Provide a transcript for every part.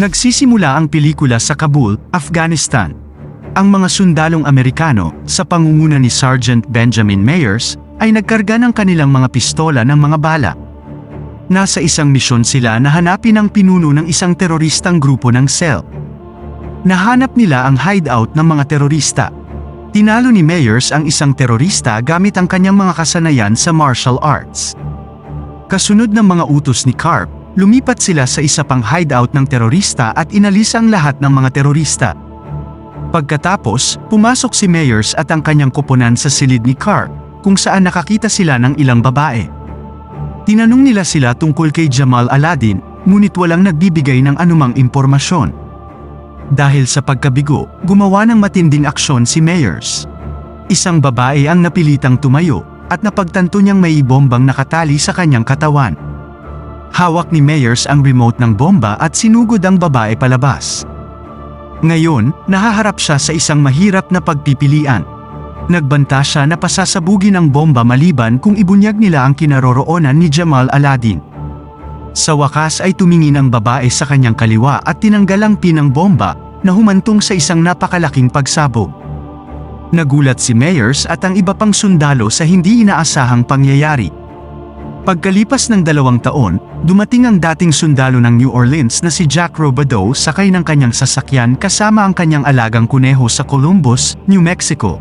Nagsisimula ang pelikula sa Kabul, Afghanistan. Ang mga sundalong Amerikano, sa pangunguna ni Sergeant Benjamin Mayers, ay nagkarga ng kanilang mga pistola ng mga bala. Nasa isang misyon sila na hanapin ang pinuno ng isang teroristang grupo ng SEL. Nahanap nila ang hideout ng mga terorista. Tinalo ni Mayers ang isang terorista gamit ang kanyang mga kasanayan sa martial arts. Kasunod ng mga utos ni Carp, lumipat sila sa isa pang hideout ng terorista at inalis ang lahat ng mga terorista. Pagkatapos, pumasok si Mayers at ang kanyang kuponan sa silid ni Carp, kung saan nakakita sila ng ilang babae. Tinanong nila sila tungkol kay Jamal Aladdin, ngunit walang nagbibigay ng anumang impormasyon. Dahil sa pagkabigo, gumawa ng matinding aksyon si Mayers. Isang babae ang napilitang tumayo, at napagtanto niyang may bombang nakatali sa kanyang katawan. Hawak ni Mayers ang remote ng bomba at sinugod ang babae palabas. Ngayon, nahaharap siya sa isang mahirap na pagpipilian. Nagbanta siya na pasasabugin ang bomba maliban kung ibunyag nila ang kinaroroonan ni Jamal Aladdin. Sa wakas ay tumingin ang babae sa kanyang kaliwa at tinanggal ang pin ng bomba na humantong sa isang napakalaking pagsabog. Nagulat si Mayers at ang iba pang sundalo sa hindi inaasahang pangyayari. Pagkalipas ng dalawang taon, dumating ang dating sundalo ng New Orleans na si Jack Robideau sakay ng kanyang sasakyan kasama ang kanyang alagang kuneho sa Columbus, New Mexico.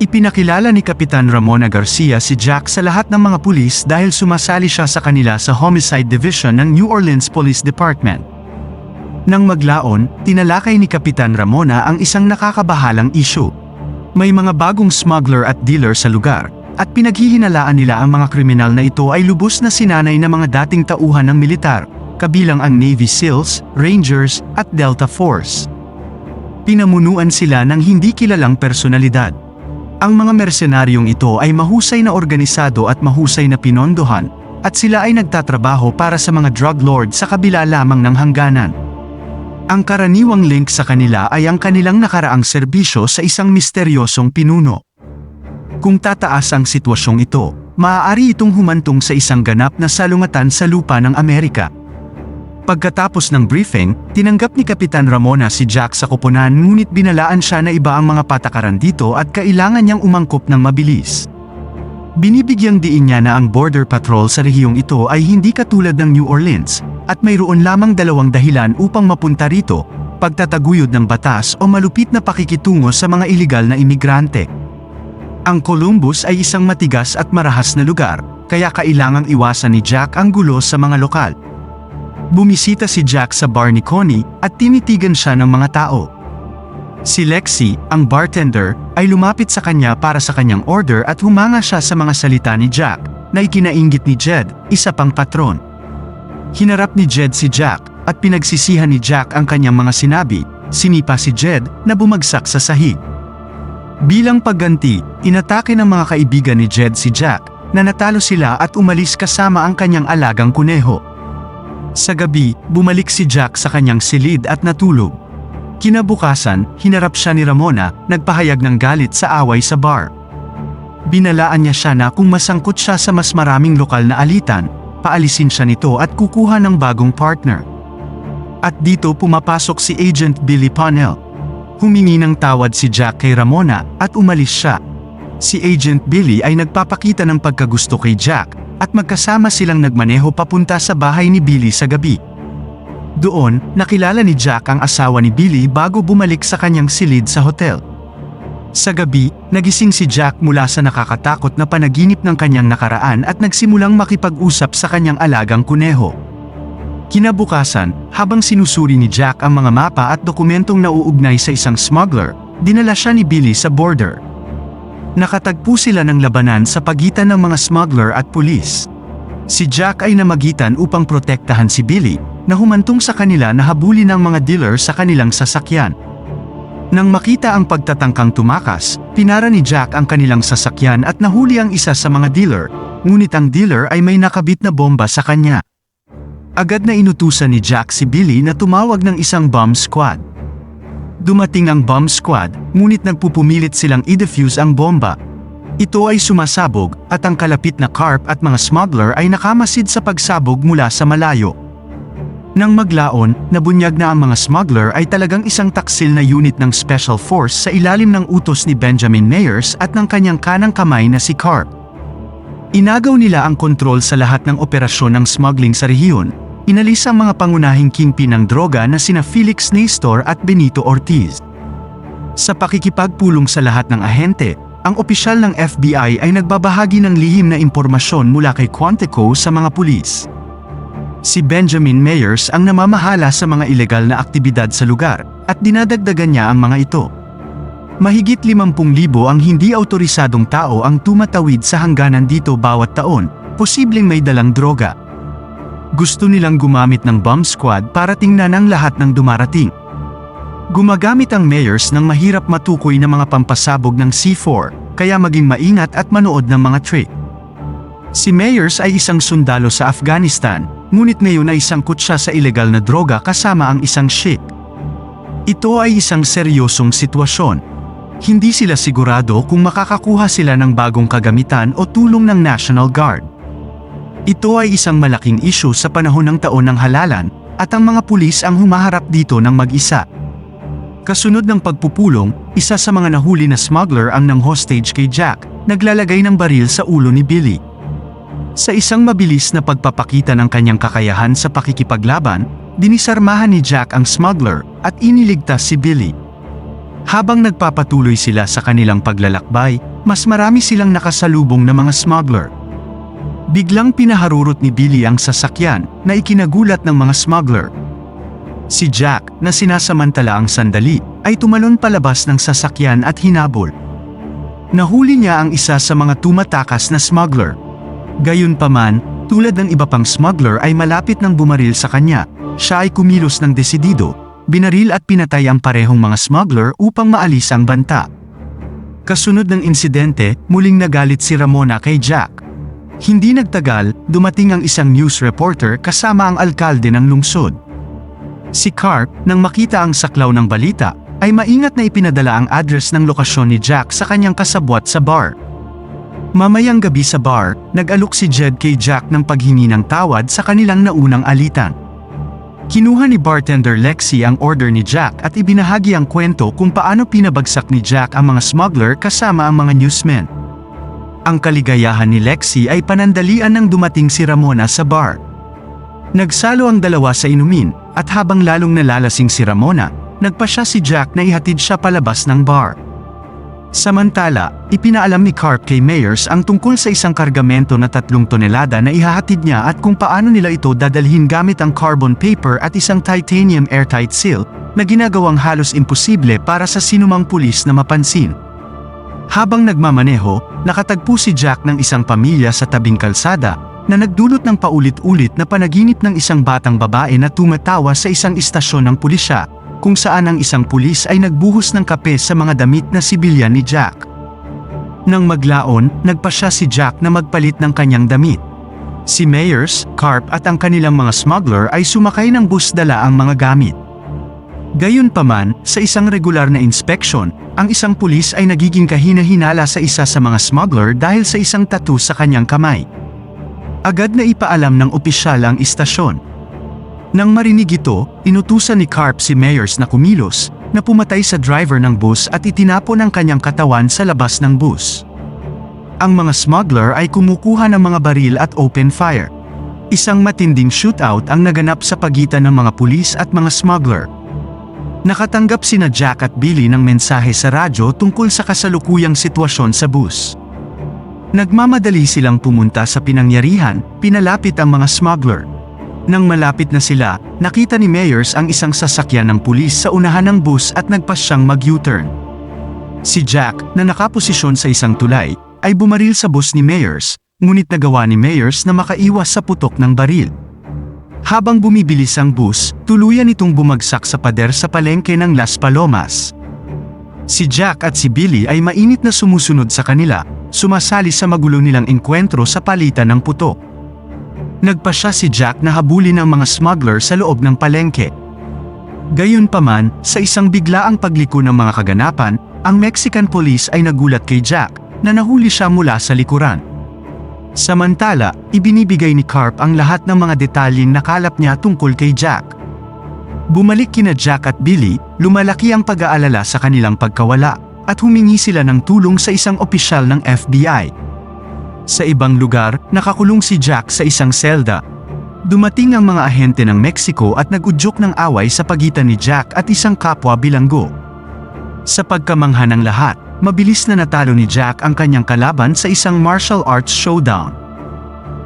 Ipinakilala ni Kapitan Ramona Garcia si Jack sa lahat ng mga pulis dahil sumasali siya sa kanila sa Homicide Division ng New Orleans Police Department. Nang maglaon, tinalakay ni Kapitan Ramona ang isang nakakabahalang issue. May mga bagong smuggler at dealer sa lugar, at pinaghihinalaan nila ang mga kriminal na ito ay lubos na sinanay ng mga dating tauhan ng militar, kabilang ang Navy SEALs, Rangers, at Delta Force. Pinamunuan sila ng hindi kilalang personalidad. Ang mga mersenaryong ito ay mahusay na organisado at mahusay na pinondohan, at sila ay nagtatrabaho para sa mga drug lord sa kabila lamang ng hangganan. Ang karaniwang link sa kanila ay ang kanilang nakaraang serbisyo sa isang misteryosong pinuno. Kung tataas ang sitwasyong ito, maaari itong humantong sa isang ganap na salungatan sa lupa ng Amerika. Pagkatapos ng briefing, tinanggap ni Kapitan Ramona si Jack sa koponan ngunit binalaan siya na iba ang mga patakaran dito at kailangan niyang umangkop ng mabilis. Binibigyang diin niya na ang border patrol sa rehiyong ito ay hindi katulad ng New Orleans, at mayroon lamang dalawang dahilan upang mapunta rito, pagtataguyod ng batas o malupit na pakikitungo sa mga ilegal na imigrante. Ang Columbus ay isang matigas at marahas na lugar, kaya kailangang iwasan ni Jack ang gulo sa mga lokal. Bumisita si Jack sa bar ni Connie at tinitigan siya ng mga tao. Si Lexi, ang bartender, ay lumapit sa kanya para sa kanyang order at humanga siya sa mga salita ni Jack, na ikinainggit ni Jed, isa pang patron. Hinarap ni Jed si Jack, at pinagsisihan ni Jack ang kanyang mga sinabi, sinipa si Jed, na bumagsak sa sahig. Bilang pagganti, inatake ng mga kaibigan ni Jed si Jack, na natalo sila at umalis kasama ang kanyang alagang kuneho. Sa gabi, bumalik si Jack sa kanyang silid at natulog. Kinabukasan, hinarap siya ni Ramona, nagpahayag ng galit sa away sa bar. Binalaan niya siya na kung masangkot siya sa mas maraming lokal na alitan, paalisin siya nito at kukuha ng bagong partner. At dito pumapasok si Agent Billy Ponnell. Humingi ng tawad si Jack kay Ramona at umalis siya. Si Agent Billy ay nagpapakita ng pagkagusto kay Jack at magkasama silang nagmaneho papunta sa bahay ni Billy sa gabi. Doon, nakilala ni Jack ang asawa ni Billy bago bumalik sa kanyang silid sa hotel. Sa gabi, nagising si Jack mula sa nakakatakot na panaginip ng kanyang nakaraan at nagsimulang makipag-usap sa kanyang alagang kuneho. Kinabukasan, habang sinusuri ni Jack ang mga mapa at dokumentong nauugnay sa isang smuggler, dinala siya ni Billy sa border. Nakatagpo sila ng labanan sa pagitan ng mga smuggler at pulis. Si Jack ay namagitan upang protektahan si Billy, na humantong sa kanila na habulin ng mga dealer sa kanilang sasakyan. Nang makita ang pagtatangkang tumakas, pinara ni Jack ang kanilang sasakyan at nahuli ang isa sa mga dealer, ngunit ang dealer ay may nakabit na bomba sa kanya. Agad na inutusan ni Jack si Billy na tumawag ng isang bomb squad. Dumating ang bomb squad, ngunit nagpupumilit silang i-defuse ang bomba. Ito ay sumasabog, at ang kalapit na carp at mga smuggler ay nakamasid sa pagsabog mula sa malayo. Nang maglaon, nabunyag na ang mga smuggler ay talagang isang taksil na unit ng Special Force sa ilalim ng utos ni Benjamin Mayers at ng kanyang kanang kamay na si Carp. Inagaw nila ang kontrol sa lahat ng operasyon ng smuggling sa rehiyon, inalis ang mga pangunahing kingpin ng droga na sina Felix Nestor at Benito Ortiz. Sa pakikipagpulong sa lahat ng ahente, ang opisyal ng FBI ay nagbabahagi ng lihim na impormasyon mula kay Quantico sa mga pulis. Si Benjamin Mayers ang namamahala sa mga ilegal na aktibidad sa lugar at dinadagdagan niya ang mga ito. Mahigit 50,000 ang hindi autorisadong tao ang tumatawid sa hangganan dito bawat taon, posibleng may dalang droga. Gusto nilang gumamit ng bomb squad para tingnan ang lahat ng dumarating. Gumagamit ang mayors ng mahirap matukoy na mga pampasabog ng C4, kaya maging maingat at manood ng mga trick. Si Mayers ay isang sundalo sa Afghanistan, ngunit ngayon ay sangkot siya sa ilegal na droga kasama ang isang sheik. Ito ay isang seryosong sitwasyon. Hindi sila sigurado kung makakakuha sila ng bagong kagamitan o tulong ng National Guard. Ito ay isang malaking isyu sa panahon ng taon ng halalan, at ang mga pulis ang humaharap dito ng mag-isa. Kasunod ng pagpupulong, isa sa mga nahuli na smuggler ang nang hostage kay Jack, naglalagay ng baril sa ulo ni Billy. Sa isang mabilis na pagpapakita ng kanyang kakayahan sa pakikipaglaban, dinisarmahan ni Jack ang smuggler at iniligtas si Billy. Habang nagpapatuloy sila sa kanilang paglalakbay, mas marami silang nakasalubong na mga smuggler. Biglang pinaharurot ni Billy ang sasakyan na ikinagulat ng mga smuggler. Si Jack, na sinasamantala ang sandali, ay tumalon palabas ng sasakyan at hinabol. Nahuli niya ang isa sa mga tumatakas na smuggler. Gayunpaman, tulad ng iba pang smuggler ay malapit ng bumaril sa kanya, siya ay kumilos ng desidido, binaril at pinatay ang parehong mga smuggler upang maalis ang banta. Kasunod ng insidente, muling nagalit si Ramona kay Jack. Hindi nagtagal, dumating ang isang news reporter kasama ang alkalde ng lungsod. Si Carp, nang makita ang saklaw ng balita, ay maingat na ipinadala ang address ng lokasyon ni Jack sa kanyang kasabwat sa bar. Mamayang gabi sa bar, nag-alok si Jed kay Jack ng paghingi ng tawad sa kanilang naunang alitan. Kinuha ni bartender Lexi ang order ni Jack at ibinahagi ang kwento kung paano pinabagsak ni Jack ang mga smuggler kasama ang mga newsmen. Ang kaligayahan ni Lexi ay panandalian nang dumating si Ramona sa bar. Nagsalo ang dalawa sa inumin, at habang lalong nalalasing si Ramona, nagpa siya si Jack na ihatid siya palabas ng bar. Samantala, ipinaalam ni Carp kay Mayers ang tungkol sa isang kargamento na tatlong tonelada na ihahatid niya at kung paano nila ito dadalhin gamit ang carbon paper at isang titanium airtight seal na ginagawang halos imposible para sa sinumang pulis na mapansin. Habang nagmamaneho, nakatagpo si Jack ng isang pamilya sa tabing kalsada na nagdulot ng paulit-ulit na panaginip ng isang batang babae na tumatawa sa isang istasyon ng pulisya, kung saan ang isang pulis ay nagbuhos ng kape sa mga damit na sibilyan ni Jack. Nang maglaon, nagpa siya si Jack na magpalit ng kanyang damit. Si Mayers, Carp at ang kanilang mga smuggler ay sumakay ng bus dala ang mga gamit. Gayunpaman, sa isang regular na inspeksyon, ang isang pulis ay nagiging kahina-hinala sa isa sa mga smuggler dahil sa isang tattoo sa kanyang kamay. Agad na ipaalam ng opisyal ang istasyon. Nang marinig ito, inutusan ni Carp si Mayers na kumilos, na pumatay sa driver ng bus at itinapon ang kanyang katawan sa labas ng bus. Ang mga smuggler ay kumukuha ng mga baril at open fire. Isang matinding shootout ang naganap sa pagitan ng mga pulis at mga smuggler. Nakatanggap sina Jack at Billy ng mensahe sa radyo tungkol sa kasalukuyang sitwasyon sa bus. Nagmamadali silang pumunta sa pinangyarihan, pinalapit ang mga smuggler. Nang malapit na sila, nakita ni Mayers ang isang sasakyan ng pulis sa unahan ng bus at nagpas siyang mag-U-turn. Si Jack, na nakaposisyon sa isang tulay, ay bumaril sa bus ni Mayers, ngunit nagawa ni Mayers na makaiwas sa putok ng baril. Habang bumibilis ang bus, tuluyan itong bumagsak sa pader sa palengke ng Las Palomas. Si Jack at si Billy ay mainit na sumusunod sa kanila, sumasali sa magulo nilang enkwentro sa palitan ng putok. Nagpa siya si Jack na habulin ang mga smuggler sa loob ng palengke. Gayunpaman, sa isang biglaang pagliko ng mga kaganapan, ang Mexican police ay nagulat kay Jack na nahuli siya mula sa likuran. Samantala, ibinibigay ni Carp ang lahat ng mga detalyeng nakalap niya tungkol kay Jack. Bumalik kina Jack at Billy, lumalaki ang pag-aalala sa kanilang pagkawala, at humingi sila ng tulong sa isang opisyal ng FBI. Sa ibang lugar, nakakulong si Jack sa isang selda. Dumating ang mga ahente ng Mexico at nagudyok ng away sa pagitan ni Jack at isang kapwa bilanggo. Sa pagkamangha ng lahat, mabilis na natalo ni Jack ang kanyang kalaban sa isang martial arts showdown.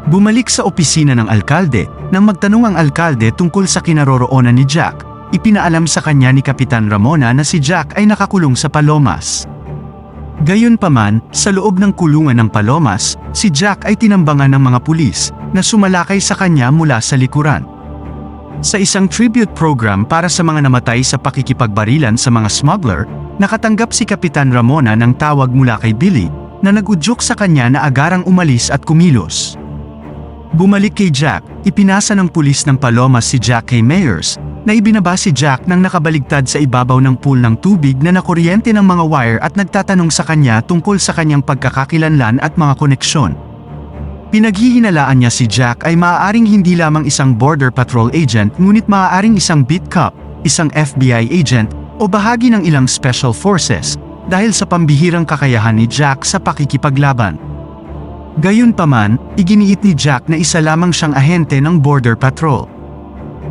Bumalik sa opisina ng alkalde, nang magtanong ang alkalde tungkol sa kinaroroonan ni Jack, ipinaalam sa kanya ni Kapitan Ramona na si Jack ay nakakulong sa Palomas. Gayunpaman, sa loob ng kulungan ng Palomas, si Jack ay tinambangan ng mga pulis na sumalakay sa kanya mula sa likuran. Sa isang tribute program para sa mga namatay sa pakikipagbarilan sa mga smuggler, nakatanggap si Kapitan Ramona ng tawag mula kay Billy na nagudyok sa kanya na agarang umalis at kumilos. Bumalik kay Jack, ipinasa ng pulis ng Palomas si Jack kay Mayers, na ibinaba si Jack nang nakabaligtad sa ibabaw ng pool ng tubig na nakuryente ng mga wire at nagtatanong sa kanya tungkol sa kanyang pagkakakilanlan at mga koneksyon. Pinaghihinalaan niya si Jack ay maaaring hindi lamang isang border patrol agent ngunit maaaring isang beat cop, isang FBI agent, o bahagi ng ilang special forces, dahil sa pambihirang kakayahan ni Jack sa pakikipaglaban. Gayunpaman, iginiit ni Jack na isa lamang siyang ahente ng border patrol.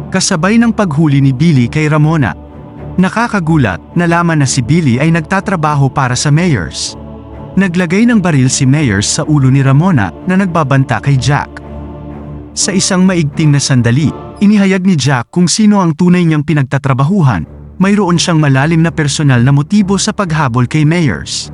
Kasabay ng paghuli ni Billy kay Ramona. Nakakagulat, nalaman na si Billy ay nagtatrabaho para sa mayors. Naglagay ng baril si Mayers sa ulo ni Ramona na nagbabanta kay Jack. Sa isang maigting na sandali, inihayag ni Jack kung sino ang tunay niyang pinagtatrabahuhan, mayroon siyang malalim na personal na motibo sa paghabol kay Mayers.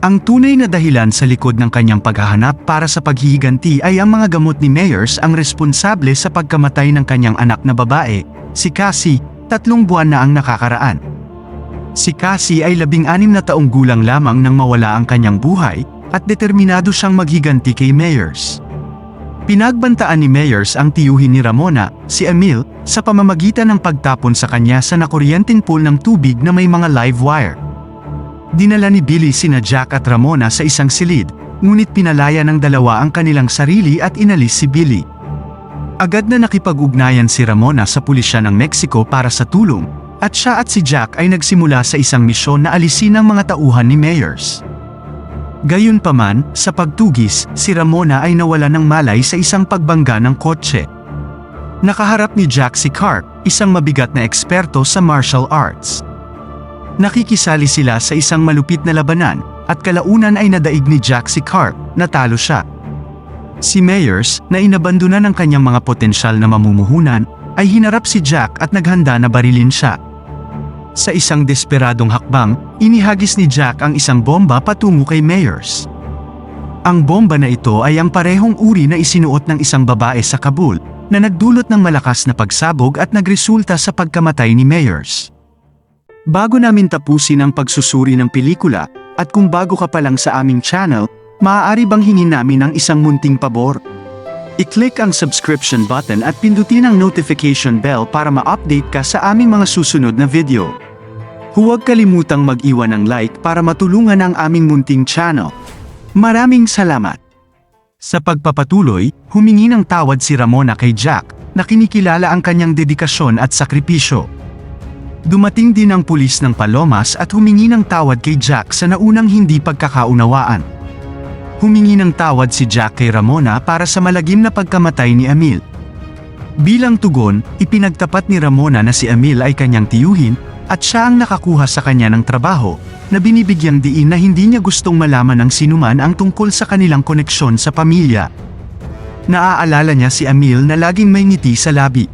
Ang tunay na dahilan sa likod ng kanyang paghahanap para sa paghihiganti ay ang mga gamot ni Mayers ang responsable sa pagkamatay ng kanyang anak na babae, si Cassie, tatlong buwan na ang nakakaraan. Si Cassie ay labing-anim na taong gulang lamang nang mawala ang kanyang buhay, at determinado siyang maghiganti kay Mayers. Pinagbantaan ni Mayers ang tiyuhin ni Ramona, si Emil, sa pamamagitan ng pagtapon sa kanya sa nakuryenteng pool ng tubig na may mga live wire. Dinala ni Billy sina Jack at Ramona sa isang silid, ngunit pinalaya ng dalawa ang kanilang sarili at inalis si Billy. Agad na nakipag-ugnayan si Ramona sa pulisya ng Mexico para sa tulong, at siya at si Jack ay nagsimula sa isang misyon na alisin ang mga tauhan ni Mayers. Gayunpaman, sa pagtugis, si Ramona ay nawala ng malay sa isang pagbangga ng kotse. Nakaharap ni Jack si Carp, isang mabigat na eksperto sa martial arts. Nakikisali sila sa isang malupit na labanan, at kalaunan ay nadaig ni Jack si Carp, natalo siya. Si Mayers, na inabandunan ng kanyang mga potensyal na mamumuhunan, ay hinarap si Jack at naghanda na barilin siya. Sa isang desperadong hakbang, inihagis ni Jack ang isang bomba patungo kay Mayers. Ang bomba na ito ay ang parehong uri na isinuot ng isang babae sa Kabul, na nagdulot ng malakas na pagsabog at nagresulta sa pagkamatay ni Mayers. Bago namin tapusin ang pagsusuri ng pelikula, at kung bago ka pa lang sa aming channel, maaari bang hingin namin ang isang munting pabor? I-click ang subscription button at pindutin ang notification bell para ma-update ka sa aming mga susunod na video. Huwag kalimutang mag-iwan ng like para matulungan ang aming munting channel. Maraming salamat! Sa pagpapatuloy, humingi ng tawad si Ramona kay Jack, na kinikilala ang kanyang dedikasyon at sakripisyo. Dumating din ang pulis ng Palomas at humingi ng tawad kay Jack sa naunang hindi pagkakaunawaan. Humingi ng tawad si Jack kay Ramona para sa malagim na pagkamatay ni Emil. Bilang tugon, ipinagtapat ni Ramona na si Emil ay kanyang tiyuhin at siya ang nakakuha sa kanya ng trabaho na binibigyang diin na hindi niya gustong malaman ng sinuman ang tungkol sa kanilang koneksyon sa pamilya. Naaalala niya si Emil na laging may ngiti sa labi.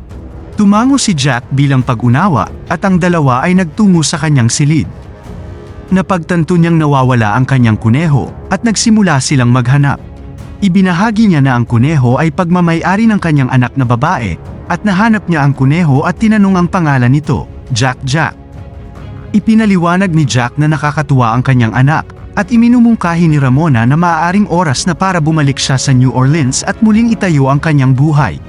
Tumango si Jack bilang pag-unawa at ang dalawa ay nagtungo sa kanyang silid. Napagtanto niyang nawawala ang kanyang kuneho at nagsimula silang maghanap. Ibinahagi niya na ang kuneho ay pagmamayari ng kanyang anak na babae at nahanap niya ang kuneho at tinanong ang pangalan nito, Jack Jack. Ipinaliwanag ni Jack na nakakatuwa ang kanyang anak at iminumungkahi ni Ramona na maaaring oras na para bumalik siya sa New Orleans at muling itayo ang kanyang buhay.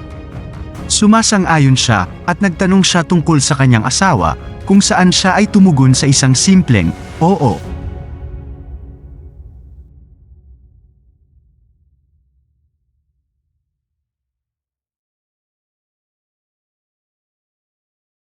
Sumasang-ayon siya at nagtanong siya tungkol sa kanyang asawa kung saan siya ay tumugon sa isang simpleng, oo.